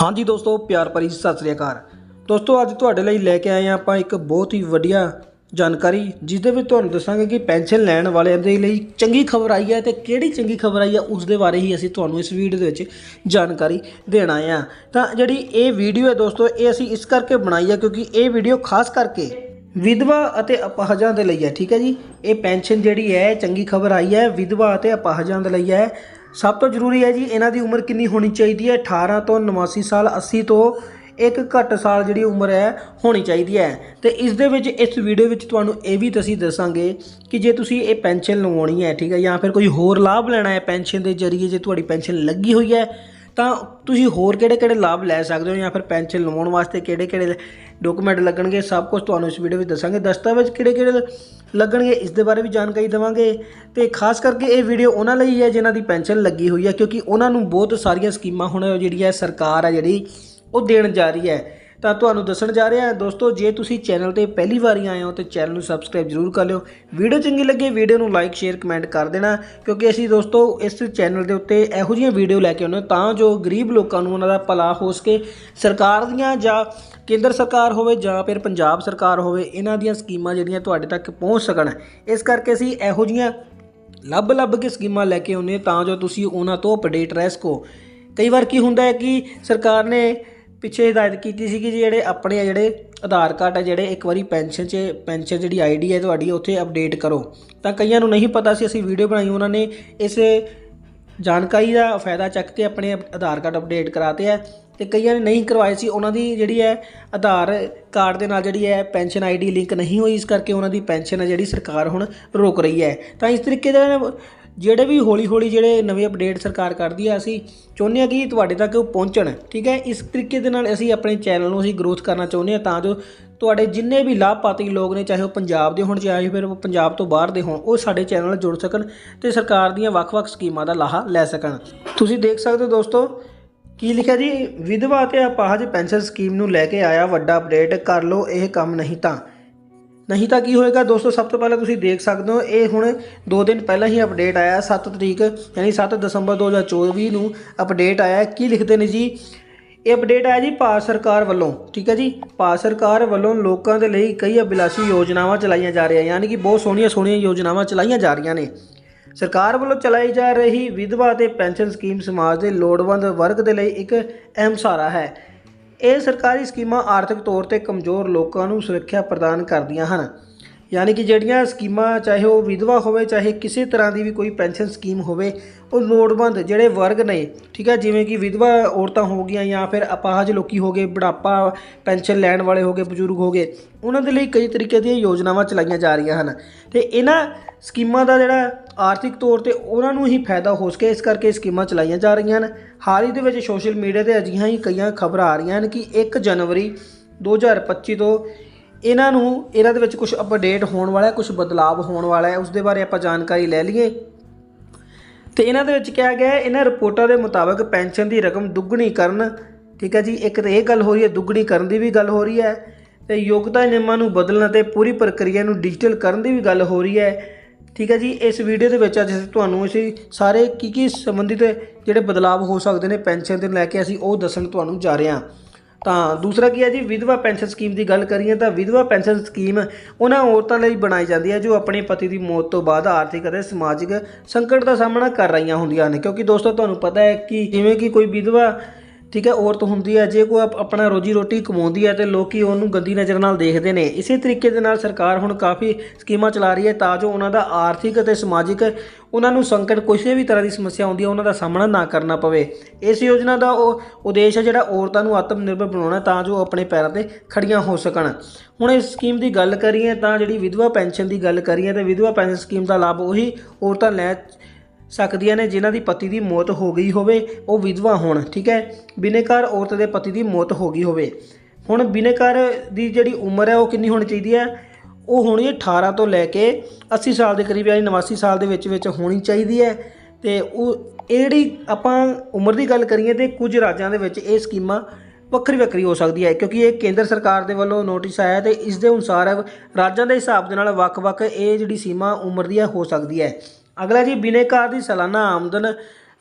ਹਾਂਜੀ ਦੋਸਤੋ, ਪਿਆਰ ਭਰੀ ਸਤਿ ਸ੍ਰੀ ਅਕਾਲ। ਦੋਸਤੋ, ਅੱਜ ਤੁਹਾਡੇ ਲਈ ਲੈ ਕੇ ਆਏ ਹਾਂ ਆਪਾਂ ਇੱਕ ਬਹੁਤ ਹੀ ਵਧੀਆ ਜਾਣਕਾਰੀ ਜਿਸ ਦੇ ਵਿੱਚ ਤੁਹਾਨੂੰ ਦੱਸਾਂਗੇ ਕਿ ਪੈਨਸ਼ਨ ਲੈਣ ਵਾਲਿਆਂ ਦੇ ਲਈ ਚੰਗੀ ਖਬਰ ਆਈ ਹੈ ਤੇ ਕਿਹੜੀ ਚੰਗੀ ਖਬਰ ਆਈ ਹੈ ਉਸ ਦੇ ਬਾਰੇ ਹੀ ਅਸੀਂ ਤੁਹਾਨੂੰ ਇਸ ਵੀਡੀਓ ਦੇ ਵਿੱਚ ਜਾਣਕਾਰੀ ਦੇਣਾ ਆ ਤਾਂ ਜਿਹੜੀ ਇਹ ਵੀਡੀਓ ਹੈ ਦੋਸਤੋ, ਇਹ ਅਸੀਂ ਇਸ ਕਰਕੇ ਬਣਾਈ ਹੈ ਕਿਉਂਕਿ ਇਹ ਵੀਡੀਓ ਖਾਸ ਕਰਕੇ ਵਿਧਵਾ ਅਤੇ ਅਪਾਹਜਾਂ ਦੇ ਲਈ ਹੈ, ਠੀਕ ਹੈ ਜੀ? ਇਹ ਪੈਨਸ਼ਨ ਜਿਹੜੀ ਹੈ ਚੰਗੀ ਖਬਰ ਆਈ ਹੈ, ਵਿਧਵਾ ਅਤੇ ਅਪਾਹਜਾਂ ਦੇ ਲਈ ਹੈ। ਸਭ ਤੋਂ ਜ਼ਰੂਰੀ ਹੈ ਜੀ, ਇਹਨਾਂ ਦੀ ਉਮਰ ਕਿੰਨੀ ਹੋਣੀ ਚਾਹੀਦੀ ਹੈ? 18 ਤੋਂ 89 ਸਾਲ 80 ਤੋਂ ਇੱਕ ਘੱਟ ਸਾਲ ਜਿਹੜੀ ਉਮਰ ਹੈ, ਹੋਣੀ ਚਾਹੀਦੀ ਹੈ। ਤੇ ਇਸ ਦੇ ਵਿੱਚ, ਇਸ ਵੀਡੀਓ ਵਿੱਚ ਤੁਹਾਨੂੰ ਇਹ ਵੀ ਅਸੀਂ ਦੱਸਾਂਗੇ ਕਿ ਜੇ ਤੁਸੀਂ ਇਹ ਪੈਨਸ਼ਨ ਲਵਾਉਣੀ ਹੈ, ਠੀਕ ਹੈ, ਜਾਂ ਫਿਰ ਕੋਈ ਹੋਰ ਲਾਭ ਲੈਣਾ ਹੈ ਪੈਨਸ਼ਨ ਦੇ ਜ਼ਰੀਏ, ਜੇ ਤੁਹਾਡੀ ਪੈਨਸ਼ਨ ਲੱਗੀ ਹੋਈ ਹੈ ਤਾਂ ਤੁਸੀਂ ਹੋਰ ਕਿਹੜੇ-ਕਿਹੜੇ ਲਾਭ ਲੈ ਸਕਦੇ ਹੋ ਜਾਂ ਫਿਰ ਪੈਨਸ਼ਨ ਲਵਾਉਣ ਵਾਸਤੇ ਕਿਹੜੇ-ਕਿਹੜੇ ਡਾਕੂਮੈਂਟ ਲੱਗਣਗੇ, ਸਭ ਕੁਝ ਤੁਹਾਨੂੰ ਇਸ ਵੀਡੀਓ ਵਿੱਚ ਦੱਸਾਂਗੇ। ਦਸਤਾਵੇਜ਼ ਕਿਹੜੇ-ਕਿਹੜੇ ਲੱਗਣਗੇ, ਇਸ ਦੇ ਬਾਰੇ ਵੀ ਜਾਣਕਾਰੀ ਦੇਵਾਂਗੇ ਤੇ ਖਾਸ ਕਰਕੇ ਇਹ ਵੀਡੀਓ ਉਹਨਾਂ ਲਈ ਹੈ ਜਿਨ੍ਹਾਂ ਦੀ ਪੈਨਸ਼ਨ ਲੱਗੀ ਹੋਈ ਹੈ ਕਿਉਂਕਿ ਉਹਨਾਂ ਨੂੰ ਬਹੁਤ ਸਾਰੀਆਂ ਸਕੀਮਾਂ ਹੁਣ ਜਿਹੜੀ ਹੈ ਸਰਕਾਰ ਹੈ ਜਿਹੜੀ ਉਹ ਦੇਣ ਜਾ ਰਹੀ ਹੈ। ਤਾਂ ਤੁਹਾਨੂੰ ਦੱਸਣ ਜਾ ਰਿਹਾ ਹਾਂ, ਦੋਸਤੋ, ਜੇ ਤੁਸੀਂ ਚੈਨਲ ਤੇ ਪਹਿਲੀ ਵਾਰੀ ਆਏ ਹੋ, ਤੇ ਚੈਨਲ ਨੂੰ ਸਬਸਕ੍ਰਾਈਬ ਜਰੂਰ ਕਰ ਲਿਓ। ਵੀਡੀਓ ਚੰਗੀ ਲੱਗੇ, ਵੀਡੀਓ ਨੂੰ ਲਾਈਕ ਸ਼ੇਅਰ ਕਮੈਂਟ ਕਰ ਦੇਣਾ, ਕਿਉਂਕਿ ਅਸੀਂ ਦੋਸਤੋ, ਇਸ ਚੈਨਲ ਦੇ ਉੱਤੇ ਇਹੋ ਜਿਹੀਆਂ ਵੀਡੀਓ ਲੈ ਕੇ ਆਉਂਦੇ ਹਾਂ, ਤਾਂ ਜੋ ਗਰੀਬ ਲੋਕਾਂ ਨੂੰ ਉਹਨਾਂ ਦਾ ਭਲਾ ਹੋ ਸਕੇ। ਸਰਕਾਰ ਦੀਆਂ ਜਾਂ ਕੇਂਦਰ ਸਰਕਾਰ ਹੋਵੇ ਜਾਂ ਫਿਰ ਪੰਜਾਬ ਸਰਕਾਰ ਹੋਵੇ, ਇਹਨਾਂ ਦੀਆਂ ਸਕੀਮਾਂ ਜਿਹੜੀਆਂ ਤੁਹਾਡੇ ਤੱਕ ਪਹੁੰਚ ਸਕਣ। ਇਸ ਕਰਕੇ ਅਸੀਂ ਇਹੋ ਜਿਹੀਆਂ ਲੱਭ ਲੱਭ ਕੇ ਸਕੀਮਾਂ ਲੈ ਕੇ ਆਉਂਦੇ ਤਾਂ ਜੋ ਤੁਸੀਂ ਉਹਨਾਂ ਤੋਂ ਅਪਡੇਟ ਰਹਿ ਸਕੋ। ਕਈ ਵਾਰ ਕੀ ਹੁੰਦਾ ਹੈ ਕਿ ਸਰਕਾਰ ਨੇ ਪਿੱਛੇ ਹਦਾਇਤ ਕੀਤੀ ਸੀ ਕਿ ਜਿਹੜੇ ਆਪਣੇ ਆ ਜਿਹੜੇ ਆਧਾਰ ਕਾਰਡ ਹੈ ਜਿਹੜੇ ਇੱਕ ਵਾਰੀ ਪੈਨਸ਼ਨ 'ਚ, ਪੈਨਸ਼ਨ ਜਿਹੜੀ ਆਈਡੀ ਹੈ ਤੁਹਾਡੀ ਉੱਥੇ ਅਪਡੇਟ ਕਰੋ। ਤਾਂ ਕਈਆਂ ਨੂੰ ਨਹੀਂ ਪਤਾ ਸੀ ਅਸੀਂ ਵੀਡੀਓ ਬਣਾਈ, ਉਹਨਾਂ ਨੇ ਇਸ ਜਾਣਕਾਰੀ ਦਾ ਫਾਇਦਾ ਚੱਕ ਕੇ ਆਪਣੇ ਆਧਾਰ ਕਾਰਡ ਅਪਡੇਟ ਕਰਾਤੇ ਹੈ ਤੇ ਕਈਆਂ ਨੇ ਨਹੀਂ ਕਰਵਾਏ ਸੀ। ਉਹਨਾਂ ਦੀ ਜਿਹੜੀ ਹੈ ਆਧਾਰ ਕਾਰਡ ਦੇ ਨਾਲ ਜਿਹੜੀ ਹੈ ਪੈਨਸ਼ਨ ਆਈਡੀ ਲਿੰਕ ਨਹੀਂ ਹੋਈ, ਇਸ ਕਰਕੇ ਉਹਨਾਂ ਦੀ ਪੈਨਸ਼ਨ ਹੈ ਜਿਹੜੀ ਸਰਕਾਰ ਹੁਣ ਰੋਕ ਰਹੀ ਹੈ। ਤਾਂ ਇਸ ਤਰੀਕੇ ਦੇ ਜਿਹੜੇ ਵੀ ਹੌਲੀ ਹੌਲੀ ਜਿਹੜੇ ਨਵੇਂ ਅਪਡੇਟ ਸਰਕਾਰ ਕਰਦੀ ਹੈ ਅਸੀਂ ਚਾਹੁੰਦੇ ਹਾਂ ਕਿ ਤੁਹਾਡੇ ਤੱਕ ਉਹ ਪਹੁੰਚਣ, ਠੀਕ ਹੈ? ਇਸ ਤਰੀਕੇ ਦੇ ਨਾਲ ਅਸੀਂ ਆਪਣੇ ਚੈਨਲ ਨੂੰ ਅਸੀਂ ਗਰੋਥ ਕਰਨਾ ਚਾਹੁੰਦੇ ਹਾਂ ਤਾਂ ਜੋ ਤੁਹਾਡੇ ਜਿੰਨੇ ਵੀ ਲਾਭਪਾਤਰੀ ਲੋਕ ਨੇ, ਚਾਹੇ ਉਹ ਪੰਜਾਬ ਦੇ ਹੋਣ, ਚਾਹੇ ਫਿਰ ਪੰਜਾਬ ਤੋਂ ਬਾਹਰ ਦੇ ਹੋਣ, ਉਹ ਸਾਡੇ ਚੈਨਲ ਨਾਲ ਜੁੜ ਸਕਣ ਤੇ ਸਰਕਾਰ ਦੀਆਂ ਵੱਖ-ਵੱਖ ਸਕੀਮਾਂ ਦਾ ਲਾਹਾ ਲੈ ਸਕਣ। ਤੁਸੀਂ ਦੇਖ ਸਕਦੇ ਹੋ ਦੋਸਤੋ, ਕੀ ਲਿਖਿਆ ਜੀ? ਵਿਧਵਾ ਤੇ ਅਪਾਹਜ ਪੈਨਸ਼ਨ ਸਕੀਮ ਨੂੰ ਲੈ ਕੇ ਆਇਆ ਵੱਡਾ ਅਪਡੇਟ ਕਰ ਲਓ, ਇਹ ਕੰਮ ਨਹੀਂ ਤਾਂ। ਨਹੀਂ ਤਾਂ ਕੀ ਹੋਏਗਾ ਦੋਸਤੋ, ਸਭ ਤੋਂ ਪਹਿਲਾਂ ਤੁਸੀਂ ਦੇਖ ਸਕਦੇ ਹੋ, ਇਹ ਹੁਣ 2 ਦਿਨ ਪਹਿਲਾਂ ਹੀ ਅਪਡੇਟ ਆਇਆ 7 ਤਰੀਕ, ਯਾਨੀ 7 ਦਸੰਬਰ 2024 ਨੂੰ ਅਪਡੇਟ ਆਇਆ। ਕੀ ਲਿਖਦੇ ਨੇ ਜੀ? ਇਹ ਅਪਡੇਟ ਆਇਆ ਜੀ ਭਾਰਤ ਸਰਕਾਰ ਵੱਲੋਂ, ਠੀਕ ਹੈ ਜੀ? ਭਾਰਤ ਸਰਕਾਰ ਵੱਲੋਂ ਲੋਕਾਂ ਦੇ ਲਈ ਕਈ ਅਭਿਲਾਸ਼ੀ ਯੋਜਨਾਵਾਂ ਚਲਾਈਆਂ ਜਾ ਰਹੀਆਂ, ਯਾਨੀ ਕਿ ਬਹੁਤ ਸੋਹਣੀਆਂ ਸੋਹਣੀਆਂ ਯੋਜਨਾਵਾਂ ਚਲਾਈਆਂ ਜਾ ਰਹੀਆਂ ਨੇ। ਸਰਕਾਰ ਵੱਲੋਂ ਚਲਾਈ ਜਾ ਰਹੀ ਵਿਧਵਾ ਤੇ ਪੈਨਸ਼ਨ ਸਕੀਮ ਸਮਾਜ ਦੇ ਲੋੜਵੰਦ ਵਰਗ ਦੇ ਲਈ ਇੱਕ ਅਹਿਮ ਸਹਾਰਾ ਹੈ। ਇਹ ਸਰਕਾਰੀ ਸਕੀਮਾਂ ਆਰਥਿਕ ਤੌਰ ਤੇ ਕਮਜ਼ੋਰ ਲੋਕਾਂ ਨੂੰ ਸੁਰੱਖਿਆ ਪ੍ਰਦਾਨ ਕਰਦੀਆਂ ਹਨ। ਯਾਨੀ ਕਿ ਜਿਹੜੀਆਂ ਸਕੀਮਾਂ, ਚਾਹੇ ਉਹ ਵਿਧਵਾ ਹੋਵੇ, ਚਾਹੇ ਕਿਸੇ ਤਰ੍ਹਾਂ ਦੀ ਵੀ ਕੋਈ ਪੈਨਸ਼ਨ ਸਕੀਮ ਹੋਵੇ ਉਹ ਲੋੜਵੰਦ ਜਿਹੜੇ ਵਰਗ ਨੇ, ਠੀਕ ਹੈ ਜਿਵੇਂ ਕਿ ਵਿਧਵਾ ਔਰਤਾਂ ਹੋ ਗਈਆਂ ਜਾਂ ਫਿਰ ਅਪਾਹਜ ਲੋਕੀ ਹੋ ਗਏ, ਬੁਢਾਪਾ, ਪੈਨਸ਼ਨ ਲੈਣ ਵਾਲੇ ਹੋ ਗਏ, ਬਜ਼ੁਰਗ ਹੋ ਗਏ, ਉਹਨਾਂ ਦੇ ਲਈ ਕਈ ਤਰੀਕੇ ਦੀਆਂ ਯੋਜਨਾਵਾਂ ਚਲਾਈਆਂ ਜਾ ਰਹੀਆਂ ਹਨ। ਤੇ ਇਹਨਾਂ ਸਕੀਮਾਂ ਦਾ ਜਿਹੜਾ ਆਰਥਿਕ ਤੌਰ ਤੇ ਉਹਨਾਂ ਨੂੰ ਹੀ ਫਾਇਦਾ ਹੋ ਸਕੇ, ਇਸ ਕਰਕੇ ਸਕੀਮਾਂ ਚਲਾਈਆਂ ਜਾ ਰਹੀਆਂ ਹਨ। ਹਾਲ ਹੀ ਦੇ ਵਿੱਚ ਸੋਸ਼ਲ ਮੀਡੀਆ ਤੇ ਅਜਿਹੀਆਂ ਹੀ ਕਈਆਂ ਖਬਰਾਂ ਆ ਰਹੀਆਂ ਹਨ ਕਿ 1 ਜਨਵਰੀ 2025 ਤੋਂ ਇਹਨਾਂ ਨੂੰ, ਇਹਨਾਂ ਦੇ ਵਿੱਚ ਕੁਝ ਅਪਡੇਟ ਹੋਣ ਵਾਲਾ ਹੈ ਕੁਝ ਬਦਲਾਵ ਹੋਣ ਵਾਲਾ ਹੈ ਉਸ ਦੇ ਬਾਰੇ ਆਪਾਂ ਜਾਣਕਾਰੀ ਲੈ ਲਈਏ। ਤੇ ਇਹਨਾਂ ਦੇ ਵਿੱਚ ਕਿਹਾ ਗਿਆ ਹੈ, ਇਹਨਾਂ ਰਿਪੋਰਟਾਂ ਦੇ ਮੁਤਾਬਕ ਪੈਨਸ਼ਨ ਦੀ ਰਕਮ ਦੁੱਗਣੀ ਕਰਨ, ਠੀਕ ਹੈ ਜੀ, ਇੱਕ ਤਾਂ ਇਹ ਗੱਲ ਹੋ ਰਹੀ ਹੈ, ਦੁੱਗਣੀ ਕਰਨ ਦੀ ਵੀ ਗੱਲ ਹੋ ਰਹੀ ਹੈ ਤੇ ਯੋਗਤਾ ਨਿਯਮਾਂ ਨੂੰ ਬਦਲਣ ਅਤੇ ਪੂਰੀ ਪ੍ਰਕਿਰਿਆ ਨੂੰ ਡਿਜੀਟਲ ਕਰਨ ਦੀ ਵੀ ਗੱਲ ਹੋ ਰਹੀ ਹੈ, ਠੀਕ ਹੈ ਜੀ, ਇਸ ਵੀਡੀਓ ਦੇ ਵਿੱਚ ਅੱਜ ਅਸੀਂ ਤੁਹਾਨੂੰ ਅਸੀਂ ਸਾਰੇ ਕੀ ਕੀ ਸੰਬੰਧਿਤ ਜਿਹੜੇ ਬਦਲਾਵ ਹੋ ਸਕਦੇ ਨੇ ਪੈਨਸ਼ਨ ਦੇ ਲੈ ਕੇ ਅਸੀਂ ਉਹ ਦੱਸਣ ਤੁਹਾਨੂੰ ਜਾ ਰਹੇ ਹਾਂ। ਤਾਂ ਦੂਸਰਾ ਕੀ ਹੈ ਜੀ, ਵਿਧਵਾ ਪੈਨਸ਼ਨ ਸਕੀਮ ਦੀ ਗੱਲ ਕਰੀਏ ਤਾਂ ਵਿਧਵਾ ਪੈਨਸ਼ਨ ਸਕੀਮ ਉਹਨਾਂ ਔਰਤਾਂ ਲਈ ਬਣਾਈ ਜਾਂਦੀ ਹੈ ਜੋ ਆਪਣੇ ਪਤੀ ਦੀ ਮੌਤ ਤੋਂ ਬਾਅਦ ਆਰਥਿਕ ਅਤੇ ਸਮਾਜਿਕ ਸੰਕਟ ਦਾ ਸਾਹਮਣਾ ਕਰ ਰਹੀਆਂ ਹੁੰਦੀਆਂ ਨੇ। ਕਿਉਂਕਿ ਦੋਸਤੋ, ਤੁਹਾਨੂੰ ਪਤਾ ਹੈ ਕਿ ਜਿਵੇਂ ਕਿ ਕੋਈ ਵਿਧਵਾ ਠੀਕ ਹੈ, ਔਰਤ ਹੁੰਦੀ ਹੈ, ਜੇ ਕੋਈ ਆਪਣਾ ਰੋਜੀ ਰੋਟੀ ਕਮਾਉਂਦੀ ਹੈ ਤੇ ਲੋਕੀ ਉਹਨੂੰ ਗੰਦੀ ਨਜ਼ਰ ਨਾਲ ਦੇਖਦੇ ਨੇ। ਇਸੇ ਤਰੀਕੇ ਦੇ ਨਾਲ ਸਰਕਾਰ ਹੁਣ ਕਾਫੀ ਸਕੀਮਾਂ ਚਲਾ ਰਹੀ ਹੈ ਤਾਂ ਜੋ ਉਹਨਾਂ ਦਾ ਆਰਥਿਕ ਅਤੇ ਸਮਾਜਿਕ ਉਹਨਾਂ ਨੂੰ ਸੰਕਟ, ਕਿਸੇ ਵੀ ਤਰ੍ਹਾਂ ਦੀ ਸਮੱਸਿਆ ਆਉਂਦੀ ਹੈ, ਉਹਨਾਂ ਦਾ ਸਾਹਮਣਾ ਨਾ ਕਰਨਾ ਪਵੇ। ਇਸ ਯੋਜਨਾ ਦਾ ਉਹ ਉਦੇਸ਼ ਹੈ ਜਿਹੜਾ ਔਰਤਾਂ ਨੂੰ ਆਤਮ ਨਿਰਭਰ ਬਣਾਉਣਾ ਤਾਂ ਜੋ ਉਹ ਆਪਣੇ ਪੈਰਾਂ ਤੇ ਖੜੀਆਂ ਹੋ ਸਕਣ। ਹੁਣ ਇਸ ਸਕੀਮ ਦੀ ਗੱਲ ਕਰੀਏ ਤਾਂ ਜਿਹੜੀ ਵਿਧਵਾ ਪੈਨਸ਼ਨ ਦੀ ਗੱਲ ਕਰੀਏ ਤਾਂ ਵਿਧਵਾ ਪੈਨਸ਼ਨ ਸਕੀਮ ਦਾ ਲਾਭ ਉਹੀ ਔਰਤਾਂ ਲੈ ਸਕਦੀਆਂ ਨੇ, ਜਿਨ੍ਹਾਂ ਦੀ ਪਤੀ ਦੀ ਮੌਤ ਹੋ ਗਈ ਹੋਵੇ, ਉਹ ਵਿਧਵਾ ਹੋਣ, ਠੀਕ ਹੈ? ਬਿਨੇਕਾਰ ਔਰਤ ਦੇ ਪਤੀ ਦੀ ਮੌਤ ਹੋ ਗਈ ਹੋਵੇ। ਹੁਣ ਬਿਨੇਕਾਰ ਦੀ ਜਿਹੜੀ ਉਮਰ ਹੈ, ਉਹ ਕਿੰਨੀ ਹੋਣੀ ਚਾਹੀਦੀ ਹੈ? ਉਹ ਹੋਣੀ ਹੈ 18 ਤੋਂ ਲੈ ਕੇ 80 ਸਾਲ ਦੇ ਕਰੀਬ, ਯਾਨੀ 89 ਸਾਲ ਦੇ ਵਿੱਚ ਵਿੱਚ ਹੋਣੀ ਚਾਹੀਦੀ ਹੈ। ਤੇ ਉਹ, ਇਹ ਜਿਹੜੀ ਆਪਾਂ ਉਮਰ ਦੀ ਗੱਲ ਕਰੀਏ ਤੇ ਕੁਝ ਰਾਜਾਂ ਦੇ ਵਿੱਚ ਇਹ ਸਕੀਮਾਂ ਵੱਖਰੀ ਵੱਖਰੀ ਹੋ ਸਕਦੀ ਹੈ, ਕਿਉਂਕਿ ਇਹ ਕੇਂਦਰ ਸਰਕਾਰ ਦੇ ਵੱਲੋਂ ਨੋਟਿਸ ਆਇਆ ਤੇ ਇਸ ਦੇ ਅਨੁਸਾਰ ਰਾਜਾਂ ਦੇ ਹਿਸਾਬ ਦੇ ਨਾਲ ਵੱਖ-ਵੱਖ ਇਹ ਜਿਹੜੀ ਸੀਮਾ ਉਮਰ ਦੀ ਹੈ, ਹੋ ਸਕਦੀ ਹੈ। ਅਗਲਾ ਜੀ ਬਿਨੇਕਾਰ ਦੀ ਸਾਲਾਨਾ ਆਮਦਨ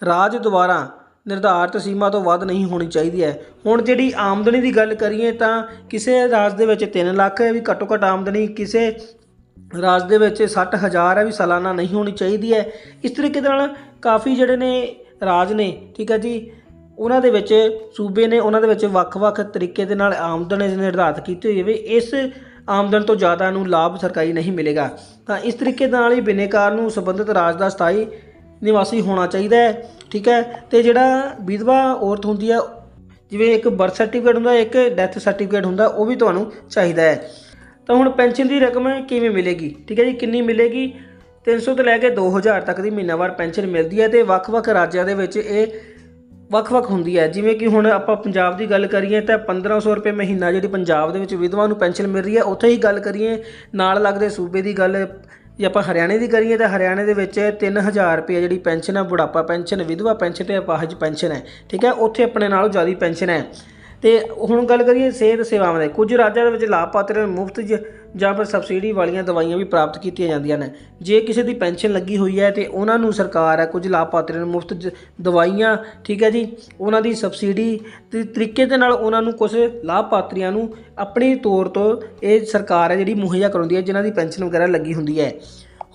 ਰਾਜ ਦੁਆਰਾ ਨਿਰਧਾਰਤ ਸੀਮਾ ਤੋਂ ਵੱਧ ਨਹੀਂ ਹੋਣੀ ਚਾਹੀਦੀ ਹੈ। ਹੁਣ ਜਿਹੜੀ ਆਮਦਨੀ ਦੀ ਗੱਲ ਕਰੀਏ ਤਾਂ ਕਿਸੇ ਰਾਜ ਦੇ ਵਿੱਚ 3 ਲੱਖ ਹੈ ਵੀ ਘੱਟੋ ਘੱਟ ਆਮਦਨੀ ਕਿਸੇ ਰਾਜ ਦੇ ਵਿੱਚ 60000 ਹੈ ਵੀ ਸਾਲਾਨਾ ਨਹੀਂ ਹੋਣੀ ਚਾਹੀਦੀ ਹੈ। ਇਸ ਤਰੀਕੇ ਦੇ ਨਾਲ ਕਾਫੀ ਜਿਹੜੇ ਨੇ ਰਾਜ ਨੇ, ਠੀਕ ਹੈ ਜੀ, ਉਹਨਾਂ ਦੇ ਵਿੱਚ ਸੂਬੇ ਨੇ ਉਹਨਾਂ ਦੇ ਵਿੱਚ ਵੱਖ-ਵੱਖ ਤਰੀਕੇ ਦੇ ਨਾਲ ਆਮਦਨ ਨਿਰਧਾਰਤ ਕੀਤੀ ਹੋਈ ਹੈ ਵੀ ਇਸ ਆਮਦਨ ਤੋਂ ਜ਼ਿਆਦਾ ਨੂੰ ਲਾਭ ਸਰਕਾਰੀ ਨਹੀਂ ਮਿਲੇਗਾ। ਤਾਂ ਇਸ ਤਰੀਕੇ ਨਾਲ ਹੀ ਬਿਨੇਕਾਰ ਨੂੰ ਸੰਬੰਧਿਤ ਰਾਜ ਦਾ ਸਥਾਈ ਨਿਵਾਸੀ ਹੋਣਾ ਚਾਹੀਦਾ ਹੈ, ਠੀਕ ਹੈ? ਤੇ ਜਿਹੜਾ ਵਿਧਵਾ ਔਰਤ ਹੁੰਦੀ ਹੈ, ਜਿਵੇਂ ਇੱਕ ਬਰਥ ਸਰਟੀਫਿਕੇਟ ਹੁੰਦਾ, ਇੱਕ ਡੈਥ ਸਰਟੀਫਿਕੇਟ ਹੁੰਦਾ, ਉਹ ਵੀ ਤੁਹਾਨੂੰ ਚਾਹੀਦਾ ਹੈ। ਤਾਂ ਹੁਣ ਪੈਨਸ਼ਨ ਦੀ ਰਕਮ ਕਿਵੇਂ ਮਿਲੇਗੀ? ਠੀਕ ਹੈ ਜੀ, ਕਿੰਨੀ ਮਿਲੇਗੀ? 300 ਤੋਂ ਲੈ ਕੇ 2000 ਤੱਕ ਦੀ ਮਹੀਨਾਵਾਰ ਪੈਨਸ਼ਨ ਮਿਲਦੀ ਹੈ ਤੇ ਵੱਖ-ਵੱਖ ਰਾਜਾਂ ਦੇ ਵਿੱਚ ਇਹ ਵੱਖ-ਵੱਖ ਹੁੰਦੀ ਹੈ। ਜਿਵੇਂ ਕਿ ਹੁਣ ਆਪਾਂ ਪੰਜਾਬ ਦੀ ਗੱਲ ਕਰੀਏ ਤਾਂ 1500 ਰੁਪਏ ਮਹੀਨਾ ਜਿਹੜੀ ਪੰਜਾਬ ਦੇ ਵਿੱਚ ਵਿਧਵਾ ਨੂੰ ਪੈਨਸ਼ਨ ਮਿਲ ਰਹੀ ਹੈ, ਉੱਥੇ ਹੀ ਗੱਲ ਕਰੀਏ, ਨਾਲ ਲੱਗਦੇ ਸੂਬੇ ਦੀ ਗੱਲ ਜੇ ਆਪਾਂ ਹਰਿਆਣੇ ਦੀ ਕਰੀਏ ਤਾਂ ਹਰਿਆਣੇ ਦੇ ਵਿੱਚ 3000 ਰੁਪਏ ਜਿਹੜੀ ਪੈਨਸ਼ਨ ਹੈ, ਬੁਢਾਪਾ ਪੈਨਸ਼ਨ, ਵਿਧਵਾ ਪੈਨਸ਼ਨ ਤੇ ਅਪਾਹਜ ਪੈਨਸ਼ਨ ਹੈ। ਠੀਕ ਹੈ, ਉੱਥੇ ਆਪਣੇ ਨਾਲੋਂ ਜ਼ਿਆਦਾ ਪੈਨਸ਼ਨ ਹੈ। ਤੇ ਹੁਣ ਗੱਲ ਕਰੀਏ ਸਿਹਤ ਸੇਵਾਵਾਂ ਦੇ, ਕੁਝ ਰਾਜਾਂ ਦੇ ਵਿੱਚ ਲਾਭਪਾਤਰੀਆਂ ਨੂੰ ਮੁਫਤ ਜ- ਜਾਂ ਫਿਰ ਸਬਸਿਡੀ ਵਾਲੀਆਂ ਦਵਾਈਆਂ ਵੀ ਪ੍ਰਾਪਤ ਕੀਤੀਆਂ ਜਾਂਦੀਆਂ ਨੇ। ਜੇ ਕਿਸੇ ਦੀ ਪੈਨਸ਼ਨ ਲੱਗੀ ਹੋਈ ਹੈ ਤੇ ਉਹਨਾਂ ਨੂੰ ਸਰਕਾਰ ਹੈ ਕੁਝ ਲਾਭਪਾਤਰੀਆਂ ਨੂੰ ਮੁਫਤ ਜ- ਦਵਾਈਆਂ, ਠੀਕ ਹੈ ਜੀ, ਉਹਨਾਂ ਦੀ ਸਬਸਿਡੀ ਦੇ ਤਰੀਕੇ ਦੇ ਨਾਲ ਉਹਨਾਂ ਨੂੰ ਕੁਝ ਲਾਭਪਾਤਰੀਆਂ ਨੂੰ ਆਪਣੀ ਤੌਰ ਤੋਂ ਇਹ ਸਰਕਾਰ ਹੈ ਜਿਹੜੀ ਮੁਹੱਈਆ ਕਰਾਉਂਦੀ ਹੈ, ਜਿਨ੍ਹਾਂ ਦੀ ਪੈਨਸ਼ਨ ਵਗੈਰਾ ਲੱਗੀ ਹੁੰਦੀ ਹੈ।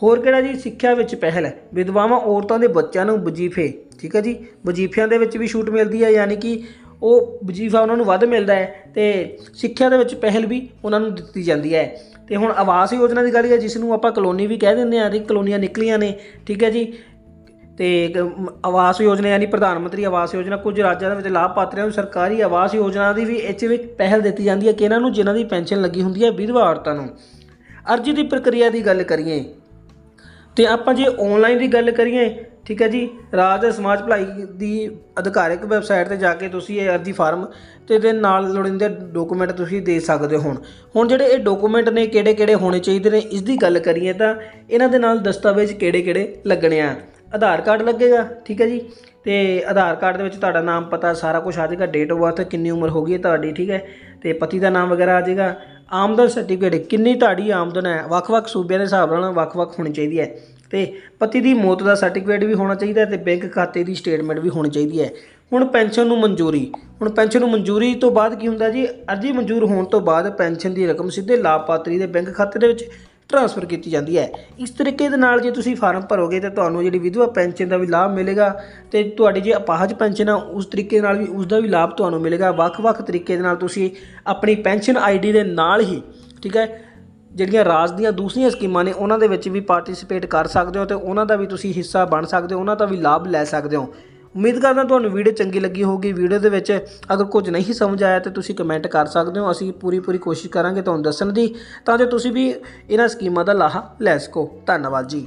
ਹੋਰ ਕਿਹੜਾ ਜੀ, ਸਿੱਖਿਆ ਵਿੱਚ ਪਹਿਲ ਹੈ। ਵਿਧਵਾਵਾਂ ਔਰਤਾਂ ਦੇ ਬੱਚਿਆਂ ਨੂੰ ਵਜ਼ੀਫੇ, ਠੀਕ ਹੈ ਜੀ, ਵਜ਼ੀਫਿਆਂ ਦੇ ਵਿੱਚ ਵੀ ਛੂਟ ਮਿਲਦੀ ਹੈ, ਯਾਨੀ ਕਿ ਉਹ ਵਜ਼ੀਫਾ ਉਹਨਾਂ ਨੂੰ ਵੱਧ ਮਿਲਦਾ ਹੈ ਤੇ ਸਿੱਖਿਆ ਦੇ ਵਿੱਚ ਪਹਿਲ ਵੀ ਉਹਨਾਂ ਨੂੰ ਦਿੱਤੀ ਜਾਂਦੀ ਹੈ। ਤੇ ਹੁਣ ਆਵਾਸ ਯੋਜਨਾ ਦੀ ਗੱਲ ਹੈ ਜਿਸ ਨੂੰ ਆਪਾਂ ਕਲੋਨੀ ਵੀ ਕਹਿ ਦਿੰਦੇ ਹਾਂ ਤੇ ਕਲੋਨੀਆਂ ਨਿਕਲੀਆਂ ਨੇ, ਠੀਕ ਹੈ ਜੀ। ਤੇ ਇੱਕ ਆਵਾਸ ਯੋਜਨਾ ਯਾਨੀ ਪ੍ਰਧਾਨ ਮੰਤਰੀ ਆਵਾਸ ਯੋਜਨਾ, ਕੁਝ ਰਾਜਾਂ ਦੇ ਵਿੱਚ ਲਾਭਪਾਤਰੀਆਂ ਨੂੰ ਸਰਕਾਰੀ ਆਵਾਸ ਯੋਜਨਾ ਦੀ ਵੀ ਇਹ 'ਚ ਵੀ ਪਹਿਲ ਦਿੱਤੀ ਜਾਂਦੀ ਹੈ ਕਿ ਇਹਨਾਂ ਨੂੰ ਜਿਨ੍ਹਾਂ ਦੀ ਪੈਨਸ਼ਨ ਲੱਗੀ ਹੁੰਦੀ ਹੈ ਵਿਧਵਾ ਔਰਤਾਂ ਨੂੰ। ਅਰਜ਼ੀ ਦੀ ਪ੍ਰਕਿਰਿਆ ਦੀ ਗੱਲ ਕਰੀਏ, ਤੇ ਆਪਾਂ ਜੇ ਆਨਲਾਈਨ ਦੀ ਗੱਲ ਕਰੀਏ ਠੀਕ ਹੈ ਜੀ, ਰਾਜ ਸਮਾਜ ਭਲਾਈ ਦੀ ਅਧਿਕਾਰਿਕ ਵੈਬਸਾਈਟ ਤੇ ਜਾ ਕੇ ਤੁਸੀਂ ਇਹ ਅਰਜ਼ੀ ਫਾਰਮ ਤੇ ਦੇ ਨਾਲ ਲੋੜੀਂਦੇ ਡਾਕੂਮੈਂਟ ਤੁਸੀਂ ਦੇ ਸਕਦੇ ਹੋ ਹੁਣ। ਹੁਣ ਜਿਹੜੇ ਇਹ ਡਾਕੂਮੈਂਟ ਨੇ ਕਿਹੜੇ ਕਿਹੜੇ ਹੋਣੇ ਚਾਹੀਦੇ ਨੇ ਇਸ ਦੀ ਗੱਲ ਕਰੀਏ ਤਾਂ ਇਹਨਾਂ ਦੇ ਨਾਲ ਦਸਤਾਵੇਜ਼ ਕਿਹੜੇ ਕਿਹੜੇ ਲੱਗਣੇ ਆ। ਆਧਾਰ ਕਾਰਡ ਲੱਗੇਗਾ, ਠੀਕ ਹੈ ਜੀ, ਤੇ ਆਧਾਰ ਕਾਰਡ ਦੇ ਵਿੱਚ ਤੁਹਾਡਾ ਨਾਮ, ਪਤਾ, ਸਾਰਾ ਕੁਝ ਆ ਜਾਏਗਾ ਡੇਟ ਆਫ ਬਰਥ ਕਿੰਨੀ ਉਮਰ ਹੋ ਗਈ ਹੈ ਤੁਹਾਡੀ, ਠੀਕ ਹੈ, ਤੇ ਪਤੀ ਦਾ ਨਾਮ ਵਗੈਰਾ ਆ ਜਾਏਗਾ ਆਮਦਨ ਸਰਟੀਫਿਕੇਟ ਕਿੰਨੀ ਤੁਹਾਡੀ ਆਮਦਨ ਹੈ? ਵੱਖ-ਵੱਖ ਸੂਬਿਆਂ ਦੇ ਹਿਸਾਬ ਨਾਲ ਵੱਖ-ਵੱਖ ਹੋਣੀ ਚਾਹੀਦੀ ਹੈ। ਤੇ ਪਤੀ ਦੀ ਮੌਤ ਦਾ ਸਰਟੀਫਿਕੇਟ ਵੀ ਹੋਣਾ ਚਾਹੀਦਾ ਹੈ ਤੇ ਬੈਂਕ ਖਾਤੇ ਦੀ ਸਟੇਟਮੈਂਟ ਵੀ ਹੋਣੀ ਚਾਹੀਦੀ ਹੈ। ਹੁਣ ਪੈਨਸ਼ਨ ਨੂੰ ਮਨਜ਼ੂਰੀ। ਹੁਣ ਪੈਨਸ਼ਨ ਨੂੰ ਮਨਜ਼ੂਰੀ ਤੋਂ ਬਾਅਦ ਕੀ ਹੁੰਦਾ ਜੀ? ਅਰਜ਼ੀ ਮਨਜ਼ੂਰ ਹੋਣ ਤੋਂ ਬਾਅਦ ਪੈਨਸ਼ਨ ਦੀ ਰਕਮ ਸਿੱਧੇ ਲਾਭਪਾਤਰੀ ਦੇ ਬੈਂਕ ਖਾਤੇ ਦੇ ਵਿੱਚ ਟ੍ਰਾਂਸਫਰ ਕੀਤੀ ਜਾਂਦੀ ਹੈ। ਇਸ ਤਰੀਕੇ ਦੇ ਨਾਲ ਜੇ ਤੁਸੀਂ ਫਾਰਮ ਭਰੋਗੇ ਤਾਂ ਤੁਹਾਨੂੰ ਜਿਹੜੀ ਵਿਧਵਾ ਪੈਨਸ਼ਨ ਦਾ ਵੀ ਲਾਭ ਮਿਲੇਗਾ ਤੇ ਤੁਹਾਡੀ ਜੇ ਅਪਾਹਜ ਪੈਨਸ਼ਨ ਆ, ਉਸ ਤਰੀਕੇ ਨਾਲ ਵੀ ਉਸ ਦਾ ਵੀ ਲਾਭ ਤੁਹਾਨੂੰ ਮਿਲੇਗਾ। ਵੱਖ-ਵੱਖ ਤਰੀਕੇ ਦੇ ਨਾਲ ਤੁਸੀਂ ਆਪਣੀ ਪੈਨਸ਼ਨ ਆਈਡੀ ਦੇ ਨਾਲ ਹੀ, ਠੀਕ ਹੈ, ਜਿਹੜੀਆਂ ਰਾਜ ਦੀਆਂ ਦੂਸਰੀਆਂ ਸਕੀਮਾਂ ਨੇ, ਉਹਨਾਂ ਦੇ ਵਿੱਚ ਵੀ ਪਾਰਟਿਸਿਪੇਟ ਕਰ ਸਕਦੇ ਹੋ ਤੇ ਉਹਨਾਂ ਦਾ ਵੀ ਤੁਸੀਂ ਹਿੱਸਾ ਬਣ ਸਕਦੇ ਹੋ, ਉਹਨਾਂ ਦਾ ਵੀ ਲਾਭ ਲੈ ਸਕਦੇ ਹੋ। ਉਮੀਦ ਕਰਦਾ ਤੁਹਾਨੂੰ ਵੀਡੀਓ ਚੰਗੀ ਲੱਗੀ ਹੋਊਗੀ। ਵੀਡੀਓ ਦੇ ਵਿੱਚ ਅਗਰ ਕੁਝ ਨਹੀਂ ਸਮਝ ਆਇਆ ਤਾਂ ਤੁਸੀਂ ਕਮੈਂਟ ਕਰ ਸਕਦੇ ਹੋ। ਅਸੀਂ ਪੂਰੀ ਪੂਰੀ ਕੋਸ਼ਿਸ਼ ਕਰਾਂਗੇ ਤੁਹਾਨੂੰ ਦੱਸਣ ਦੀ। ਤਾਂ ਜੋ ਤੁਸੀਂ ਵੀ ਇਹਨਾਂ ਸਕੀਮਾਂ ਦਾ ਲਾਹਾ ਲੈ ਸਕੋ। ਧੰਨਵਾਦ ਜੀ।